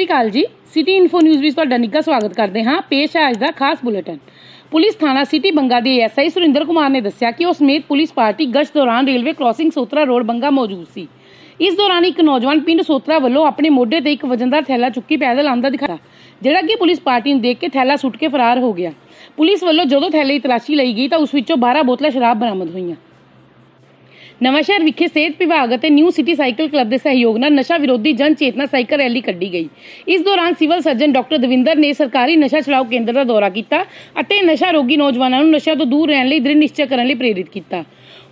ਸ੍ਰੀ ਅਕਾਲ ਜੀ। City info news ਵਿੱਚ ਤੁਹਾਡਾ ਨਿੱਘਾ ਸਵਾਗਤ ਕਰਦੇ ਹਾਂ। ਪੇਸ਼ ਹੈ ਅੱਜ ਦਾ ਖਾਸ ਬੁਲੇਟਿਨ। ਪੁਲਿਸ ਥਾਣਾ ਸਿਟੀ ਬੰਗਾ ਦੇ ਐਸਆਈ ਸੁਰਿੰਦਰ ਕੁਮਾਰ ਨੇ ਦੱਸਿਆ ਕਿ ਉਸ ਸਮੇਤ ਪੁਲਿਸ ਪਾਰਟੀ ਗਸ਼ਤ ਦੌਰਾਨ railway crossing Sotra road Banga ਮੌਜੂਦ ਸੀ। ਇਸ ਦੌਰਾਨ ਇੱਕ ਨੌਜਵਾਨ ਪਿੰਡ ਸੋਤਰਾ ਵੱਲੋਂ ਆਪਣੇ ਮੋਢੇ ਤੇ ਇੱਕ ਵਜਨਦਾਰ ਥੈਲਾ ਚੁੱਕੀ ਪੈਦਲ ਆਉਂਦਾ ਦਿਖਾਇਆ, ਜਿਹੜਾ ਕਿ ਪੁਲਿਸ ਪਾਰਟੀ ਨੂੰ ਦੇਖ ਕੇ ਥੈਲਾ ਸੁੱਟ ਕੇ ਫਰਾਰ ਹੋ ਗਿਆ। ਪੁਲਿਸ ਵੱਲੋਂ ਜਦੋਂ ਥੈਲੇ ਦੀ ਤਲਾਸ਼ੀ ਲਈ ਗਈ ਤਾਂ ਉਸ ਵਿੱਚੋਂ 12 ਬੋਤਲਾਂ ਸ਼ਰਾਬ ਬਰਾਮਦ ਹੋਈਆਂ। ਨਵਾਂਸ਼ਹਿਰ ਵਿਖੇ ਸਿਹਤ ਵਿਭਾਗ ਅਤੇ ਨਿਊ ਸਿਟੀ ਸਾਈਕਲ ਕਲੱਬ ਦੇ ਸਹਿਯੋਗ ਨਾਲ ਨਸ਼ਾ ਵਿਰੋਧੀ ਜਨ ਚੇਤਨਾ ਸਾਈਕਲ ਰੈਲੀ ਕੱਢੀ ਗਈ। ਇਸ ਦੌਰਾਨ ਸਿਵਲ ਸਰਜਨ ਡਾਕਟਰ ਦਵਿੰਦਰ ਨੇ ਸਰਕਾਰੀ ਨਸ਼ਾ ਛੁਡਾਓ ਕੇਂਦਰ ਦਾ ਦੌਰਾ ਕੀਤਾ ਅਤੇ ਨਸ਼ਾ ਰੋਗੀ ਨੌਜਵਾਨਾਂ ਨੂੰ ਨਸ਼ਾ ਤੋਂ ਦੂਰ ਰਹਿਣ ਲਈ ਦ੍ਰਿੜ ਨਿਸ਼ਚੈ ਕਰਨ ਲਈ ਪ੍ਰੇਰਿਤ ਕੀਤਾ।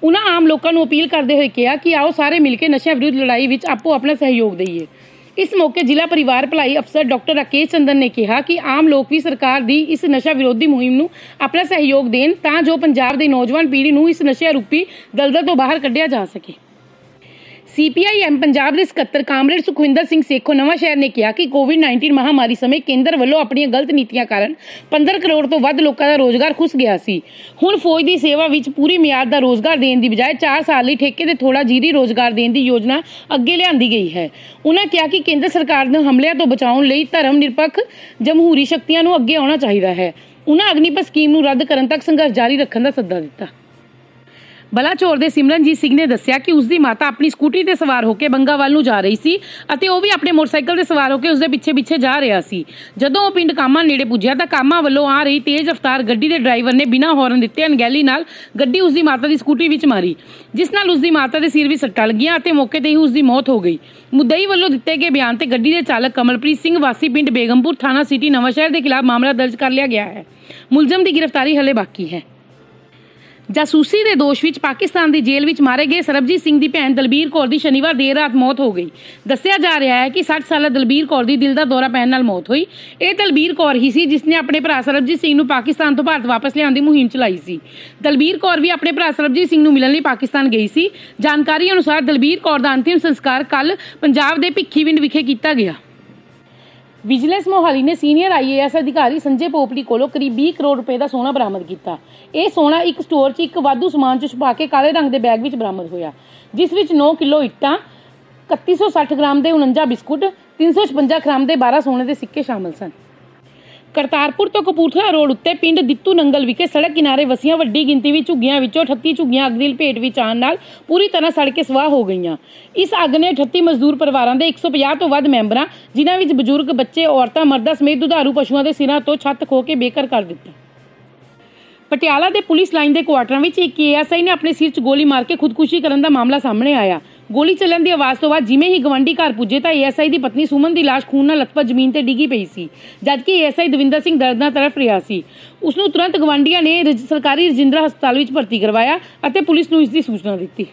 ਉਹਨਾਂ ਆਮ ਲੋਕਾਂ ਨੂੰ ਅਪੀਲ ਕਰਦੇ ਹੋਏ ਕਿਹਾ ਕਿ ਆਓ ਸਾਰੇ ਮਿਲ ਕੇ ਨਸ਼ਾ ਵਿਰੁੱਧ ਲੜਾਈ ਵਿੱਚ ਆਪੋ ਆਪਣਾ ਸਹਿਯੋਗ ਦਈਏ। ਇਸ ਮੌਕੇ ਜ਼ਿਲ੍ਹਾ ਪਰਿਵਾਰ ਭਲਾਈ ਅਫਸਰ ਡਾਕਟਰ ਰਾਕੇਸ਼ ਚੰਦਨ ਨੇ ਕਿਹਾ ਕਿ ਆਮ ਲੋਕ ਵੀ ਸਰਕਾਰ ਦੀ ਇਸ ਨਸ਼ਾ ਵਿਰੋਧੀ ਮੁਹਿੰਮ ਨੂੰ ਆਪਣਾ ਸਹਿਯੋਗ ਦੇਣ ਤਾਂ ਜੋ ਪੰਜਾਬ ਦੇ ਨੌਜਵਾਨ ਪੀੜ੍ਹੀ ਨੂੰ ਇਸ ਨਸ਼ਾ ਰੂਪੀ ਦਲਦਲ ਤੋਂ ਬਾਹਰ ਕੱਢਿਆ ਜਾ ਸਕੇ। ਸੀਪੀਆਈਐਮ ਪੰਜਾਬ ਦੇ ਸਕੱਤਰ ਕਾਮਰੇਡ ਸੁਖਵਿੰਦਰ ਸਿੰਘ ਸੇਖੋ ਨਵਾਂ ਸ਼ਹਿਰ ਨੇ ਕਿਹਾ ਕਿ ਕੋਵਿਡ-19 ਮਹਾਮਾਰੀ ਸਮੇਂ ਕੇਂਦਰ ਵੱਲੋਂ ਆਪਣੀਆਂ ਗਲਤ ਨੀਤੀਆਂ ਕਾਰਨ 15 ਕਰੋੜ ਤੋਂ ਵੱਧ ਲੋਕਾਂ ਦਾ ਰੋਜ਼ਗਾਰ ਖੁੱਸ ਗਿਆ ਸੀ। ਹੁਣ ਫੌਜ ਦੀ ਸੇਵਾ ਵਿੱਚ ਪੂਰੀ ਮਿਆਦ ਦਾ ਰੋਜ਼ਗਾਰ ਦੇਣ ਦੀ ਬਜਾਏ 4 ਸਾਲ ਲਈ ਠੇਕੇ ਤੇ ਥੋੜਾ ਜੀਰੀ ਰੋਜ਼ਗਾਰ ਦੇਣ ਦੀ ਯੋਜਨਾ ਅੱਗੇ ਲਿਆਂਦੀ ਗਈ ਹੈ। ਉਹਨਾਂ ਕਿਹਾ ਕਿ ਕੇਂਦਰ ਸਰਕਾਰ ਨੂੰ ਹਮਲਿਆਂ ਤੋਂ ਬਚਾਉਣ ਲਈ ਧਰਮ ਨਿਰਪੱਖ ਜਮਹੂਰੀ ਸ਼ਕਤੀਆਂ ਨੂੰ ਅੱਗੇ ਆਉਣਾ ਚਾਹੀਦਾ ਹੈ। ਉਹਨਾਂ ਅਗਨੀਪਥ ਸਕੀਮ ਨੂੰ ਰੱਦ ਕਰਨ ਤੱਕ ਸੰਘਰਸ਼ ਜਾਰੀ ਰੱਖਣ ਦਾ ਸੱਦਾ ਦਿੱਤਾ। ਬਲਾਚੌਰ ਦੇ ਸਿਮਰਨਜੀਤ ਸਿੰਘ ਨੇ ਦੱਸਿਆ ਕਿ ਉਸ ਦੀ ਮਾਤਾ ਆਪਣੀ ਸਕੂਟਰੀ ਤੇ ਸਵਾਰ ਹੋ ਕੇ ਬੰਗਾ ਵੱਲ ਨੂੰ ਜਾ ਰਹੀ ਸੀ ਅਤੇ ਉਹ ਵੀ ਆਪਣੇ ਮੋਟਰਸਾਈਕਲ ਤੇ ਸਵਾਰ ਹੋ ਕੇ ਉਸ ਦੇ ਪਿੱਛੇ ਪਿੱਛੇ ਜਾ ਰਿਹਾ ਸੀ। ਜਦੋਂ ਉਹ ਪਿੰਡ ਕਾਮਾ ਨੇੜੇ ਪੁੱਜਿਆ ਤਾਂ ਕਾਮਾ ਵੱਲੋਂ ਆ ਰਹੀ ਤੇਜ਼ ਰਫ਼ਤਾਰ ਗੱਡੀ ਦੇ ਡਰਾਈਵਰ ਨੇ ਬਿਨਾਂ ਹਾਰਨ ਦਿੱਤੇ ਅਣਗਹਿਲੀ ਨਾਲ ਗੱਡੀ ਉਸ ਦੀ ਮਾਤਾ ਦੀ ਸਕੂਟਰੀ ਵਿੱਚ ਮਾਰੀ, ਜਿਸ ਨਾਲ ਉਸ ਦੀ ਮਾਤਾ ਦੇ ਸਿਰ ਵਿੱਚ ਸੱਟਾਂ ਲੱਗੀਆਂ ਅਤੇ ਮੌਕੇ ਤੇ ਹੀ ਉਸ ਦੀ ਮੌਤ ਹੋ ਗਈ। ਮੁੱਦਈ ਵੱਲੋਂ ਦਿੱਤੇ ਗਏ ਬਿਆਨ ਤੇ ਗੱਡੀ ਦੇ ਚਾਲਕ ਕਮਲਪ੍ਰੀਤ ਸਿੰਘ ਵਾਸੀ ਪਿੰਡ ਬੇਗਮਪੁਰ ਥਾਣਾ ਸਿਟੀ ਨਵਾਂਸ਼ਹਿਰ ਦੇ ਖਿਲਾਫ ਮਾਮਲਾ ਦਰਜ ਕਰ ਲਿਆ ਗਿਆ ਹੈ। ਮੁਲਜ਼ਮ ਦੀ ਗ੍ਰਿਫਤਾਰੀ ਹਲੇ ਬਾਕੀ ਹੈ। ਜਾਸੂਸੀ ਦੇ ਦੋਸ਼ ਵਿੱਚ ਪਾਕਿਸਤਾਨ ਦੀ ਜੇਲ੍ਹ ਵਿੱਚ ਮਾਰੇ ਗਏ ਸਰਬਜੀਤ ਸਿੰਘ ਦੀ ਭੈਣ ਦਲਬੀਰ ਕੌਰ ਦੀ ਸ਼ਨੀਵਾਰ ਦੇਰ ਰਾਤ ਮੌਤ ਹੋ ਗਈ। ਦੱਸਿਆ ਜਾ ਰਿਹਾ ਹੈ ਕਿ 60 ਸਾਲਾ ਦਲਬੀਰ ਕੌਰ ਦੀ ਦਿਲ ਦਾ ਦੌਰਾ ਪੈਣ ਨਾਲ ਮੌਤ ਹੋਈ। ਇਹ ਦਲਬੀਰ ਕੌਰ ਹੀ ਸੀ ਜਿਸ ਨੇ ਆਪਣੇ ਭਰਾ ਸਰਬਜੀਤ ਸਿੰਘ ਨੂੰ ਪਾਕਿਸਤਾਨ ਤੋਂ ਭਾਰਤ ਵਾਪਸ ਲਿਆਉਣ ਦੀ ਮੁਹਿੰਮ ਚਲਾਈ ਸੀ। ਦਲਬੀਰ ਕੌਰ ਵੀ ਆਪਣੇ ਭਰਾ ਸਰਬਜੀਤ ਸਿੰਘ ਨੂੰ ਮਿਲਣ ਲਈ ਪਾਕਿਸਤਾਨ ਗਈ ਸੀ। ਜਾਣਕਾਰੀ ਅਨੁਸਾਰ ਦਲਬੀਰ ਕੌਰ ਦਾ ਅੰਤਿਮ ਸੰਸਕਾਰ ਕੱਲ ਪੰਜਾਬ ਦੇ ਭਿੱਖੀਵਿੰਡ ਵਿਖੇ ਕੀਤਾ ਗਿਆ। ਵਿਜੀਲੈਂਸ ਮੋਹਾਲੀ ਨੇ ਸੀਨੀਅਰ ਆਈਏਐਸ ਅਧਿਕਾਰੀ ਸੰਜੇ ਪੋਪੜੀ ਕੋਲੋਂ ਕਰੀਬ 20 ਕਰੋੜ ਰੁਪਏ ਦਾ ਸੋਨਾ ਬਰਾਮਦ ਕੀਤਾ। ਇਹ ਸੋਨਾ ਇੱਕ ਸਟੋਰ 'ਚ ਇੱਕ ਵਾਧੂ ਸਮਾਨ 'ਚ ਛੁਪਾ ਕੇ ਕਾਲੇ ਰੰਗ ਦੇ ਬੈਗ ਵਿੱਚ ਬਰਾਮਦ ਹੋਇਆ, ਜਿਸ ਵਿੱਚ 9 ਕਿਲੋ ਇੱਟਾਂ 3160 ਗ੍ਰਾਮ ਦੇ 49 ਬਿਸਕੁਟ 356 ਗ੍ਰਾਮ ਦੇ 12 ਸੋਨੇ ਦੇ ਸਿੱਕੇ ਸ਼ਾਮਲ ਸਨ। ਕਰਤਾਰਪੁਰ ਤੋਂ ਕਪੂਰਥਲਾ ਰੋਡ ਉੱਤੇ ਪਿੰਡ ਦਿੱਤੂ ਨੰਗਲ ਵਿਖੇ ਸੜਕ ਕਿਨਾਰੇ ਵਸੀਆਂ ਵੱਡੀ ਗਿਣਤੀ ਵਿੱਚ ਝੁੱਗੀਆਂ ਵਿੱਚੋਂ 38 ਝੁੱਗੀਆਂ ਅੱਗ ਦੀ ਲਪੇਟ ਵਿੱਚ ਆਉਣ ਨਾਲ ਪੂਰੀ ਤਰ੍ਹਾਂ ਸੜ ਕੇ ਸਵਾਹ ਹੋ ਗਈਆਂ। ਇਸ ਅੱਗ ਨੇ 38 ਮਜ਼ਦੂਰ ਪਰਿਵਾਰਾਂ ਦੇ 150 ਤੋਂ ਵੱਧ ਮੈਂਬਰਾਂ, ਜਿਨ੍ਹਾਂ ਵਿੱਚ ਬਜ਼ੁਰਗ, ਬੱਚੇ, ਔਰਤਾਂ, ਮਰਦਾਂ ਸਮੇਤ ਦੁਧਾਰੂ ਪਸ਼ੂਆਂ ਦੇ ਸਿਰਾਂ ਤੋਂ ਛੱਤ ਖੋ ਕੇ ਬੇਘਰ ਕਰ ਦਿੱਤਾ। ਪਟਿਆਲਾ ਦੇ ਪੁਲਿਸ ਲਾਈਨ ਦੇ ਕੁਆਟਰਾਂ ਵਿੱਚ ਇੱਕ ਏਐਸਆਈ ਨੇ ਆਪਣੇ ਸਿਰ 'ਚ ਗੋਲੀ ਮਾਰ ਕੇ ਖੁਦਕੁਸ਼ੀ ਕਰਨ ਦਾ ਮਾਮਲਾ ਸਾਹਮਣੇ ਆਇਆ। ਗੋਲੀ ਚੱਲਣ ਦੀ ਆਵਾਜ਼ ਤੋਂ ਬਾਅਦ ਜਿਵੇਂ ਹੀ ਗਵੰਡੀ ਘਰ ਪੁੱਜੇ ਤਾਂ ਏਐਸਆਈ ਦੀ ਪਤਨੀ ਸੁਮਨ ਦੀ ਲਾਸ਼ ਖੂਨ ਨਾਲ ਲਥਪਥ ਜ਼ਮੀਨ ਤੇ ਡਿੱਗੀ ਪਈ ਸੀ, ਜਦਕਿ ਏਐਸਆਈ ਦਵਿੰਦਰ ਸਿੰਘ ਦਰਦ ਨਾਲ ਤੜਫ ਰਿਹਾ ਸੀ। ਉਸ ਨੂੰ ਤੁਰੰਤ ਗਵੰਡੀਆਂ ਨੇ ਰਜ- ਸਰਕਾਰੀ ਰਜਿੰਦਰਾ ਹਸਪਤਾਲ ਵਿੱਚ ਭਰਤੀ ਕਰਵਾਇਆ ਅਤੇ ਪੁਲਿਸ ਨੂੰ ਇਸ ਦੀ ਸੂਚਨਾ ਦਿੱਤੀ।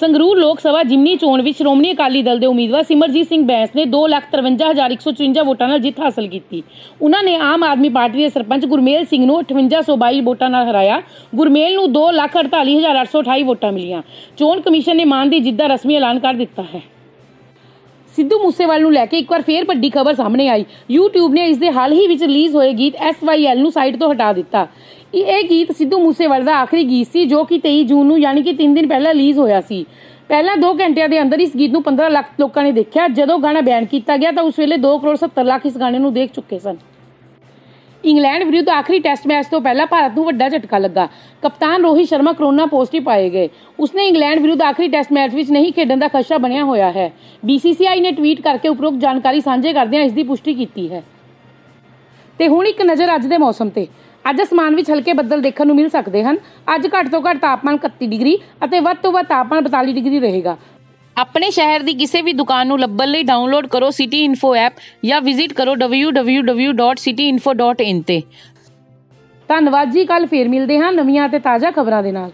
ਸੰਗਰੂਰ ਲੋਕ ਸਭਾ ਜਿਮਨੀ ਚੋਣ ਵਿੱਚ ਸ਼੍ਰੋਮਣੀ ਅਕਾਲੀ ਦਲ ਦੇ ਉਮੀਦਵਾਰ ਸਿਮਰਜੀਤ ਸਿੰਘ ਬੈਂਸ ਨੇ 253154 ਵੋਟਾਂ ਨਾਲ ਜਿੱਤ ਹਾਸਲ ਕੀਤੀ। ਉਹਨਾਂ ਨੇ ਆਮ ਆਦਮੀ ਪਾਰਟੀ ਦੇ ਸਰਪੰਚ ਗੁਰਮੇਲ ਸਿੰਘ ਨੂੰ 5822 ਵੋਟਾਂ ਨਾਲ ਹਰਾਇਆ। ਗੁਰਮੇਲ ਨੂੰ 248828 ਵੋਟਾਂ ਮਿਲੀਆਂ। ਚੋਣ ਕਮਿਸ਼ਨ ਨੇ ਮਾਨ ਦੀ ਜਿੱਤ ਦਾ ਰਸਮੀ ਐਲਾਨ ਕਰ ਦਿੱਤਾ ਹੈ। ਸਿੱਧੂ ਮੂਸੇਵਾਲ ਨੂੰ ਲੈ ਕੇ ਇੱਕ ਵਾਰ ਫੇਰ ਵੱਡੀ ਖਬਰ ਸਾਹਮਣੇ ਆਈ। YouTube ਨੇ ਇਸ ਦੇ ਹਾਲ ਹੀ ਵਿੱਚ ਰਿਲੀਜ਼ ਹੋਏ ਗੀਤ SYL ਨੂੰ ਸਾਈਟ ਤੋਂ ਹਟਾ ਦਿੱਤਾ। ਇਹ ਗੀਤ ਸਿੱਧੂ ਮੂਸੇਵਾਲ ਦਾ ਆਖਰੀ ਗੀਤ ਸੀ, ਜੋ ਕਿ 23 ਜੂਨ ਨੂੰ ਯਾਨੀ ਕਿ 3 ਦਿਨ ਪਹਿਲਾਂ ਰਿਲੀਜ਼ ਹੋਇਆ ਸੀ। ਪਹਿਲਾਂ 2 ਘੰਟਿਆਂ ਦੇ ਅੰਦਰ ਇਸ ਗੀਤ ਨੂੰ 15 ਲੱਖ ਲੋਕਾਂ ਨੇ ਦੇਖਿਆ। ਜਦੋਂ ਗਾਣਾ ਬੈਨ ਕੀਤਾ ਗਿਆ ਤਾਂ ਉਸ ਵੇਲੇ 2 ਕਰੋੜ 70 ਲੱਖ ਇਸ ਗਾਣੇ ਨੂੰ ਦੇਖ ਚੁੱਕੇ ਸਨ। ਇੰਗਲੈਂਡ ਵਿਰੁੱਧ ਆਖਰੀ ਟੈਸਟ ਮੈਚ ਤੋਂ ਪਹਿਲਾਂ ਭਾਰਤ ਨੂੰ ਵੱਡਾ ਝਟਕਾ ਲੱਗਾ। ਕਪਤਾਨ ਰੋਹਿਤ ਸ਼ਰਮਾ ਕਰੋਨਾ ਪੋਜ਼ਿਟਿਵ ਪਾਏ ਗਏ। ਉਸਨੇ ਇੰਗਲੈਂਡ ਵਿਰੁੱਧ ਆਖਰੀ ਟੈਸਟ ਮੈਚ ਵਿੱਚ ਨਹੀਂ ਖੇਡਣ ਦਾ ਖਦਸ਼ਾ ਬਣਿਆ ਹੋਇਆ ਹੈ। BCCI ਨੇ ਟਵੀਟ ਕਰਕੇ ਉਪਰੋਕਤ ਜਾਣਕਾਰੀ ਸਾਂਝੇ ਕਰਦਿਆਂ ਇਸ ਦੀ ਪੁਸ਼ਟੀ ਕੀਤੀ ਹੈ। ਤੇ ਹੁਣ ਇੱਕ ਨਜ਼ਰ ਅੱਜ ਦੇ ਮੌਸਮ ਤੇ। ਅੱਜ ਅਸਮਾਨ ਵਿੱਚ ਹਲਕੇ ਬੱਦਲ ਦੇਖਣ ਨੂੰ ਮਿਲ ਸਕਦੇ ਹਨ। ਅੱਜ ਘੱਟ ਤੋਂ ਘੱਟ ਤਾਪਮਾਨ 31 ਡਿਗਰੀ ਅਤੇ ਵੱਧ ਤੋਂ ਵੱਧ ਤਾਪਮਾਨ 42 ਡਿਗਰੀ ਰਹੇਗਾ। ਆਪਣੇ ਸ਼ਹਿਰ ਦੀ ਕਿਸੇ ਵੀ ਦੁਕਾਨ ਨੂੰ ਲੱਭਣ ਲਈ ਡਾਊਨਲੋਡ ਕਰੋ ਸਿਟੀ ਇਨਫੋ ਐਪ ਜਾਂ ਵਿਜ਼ਿਟ ਕਰੋ www.cityinfo.in ਤੇ। ਧੰਨਵਾਦ ਜੀ ਕੱਲ ਫੇਰ ਮਿਲਦੇ ਹਾਂ ਨਵੀਆਂ ਅਤੇ ਤਾਜ਼ਾ ਖਬਰਾਂ ਦੇ ਨਾਲ।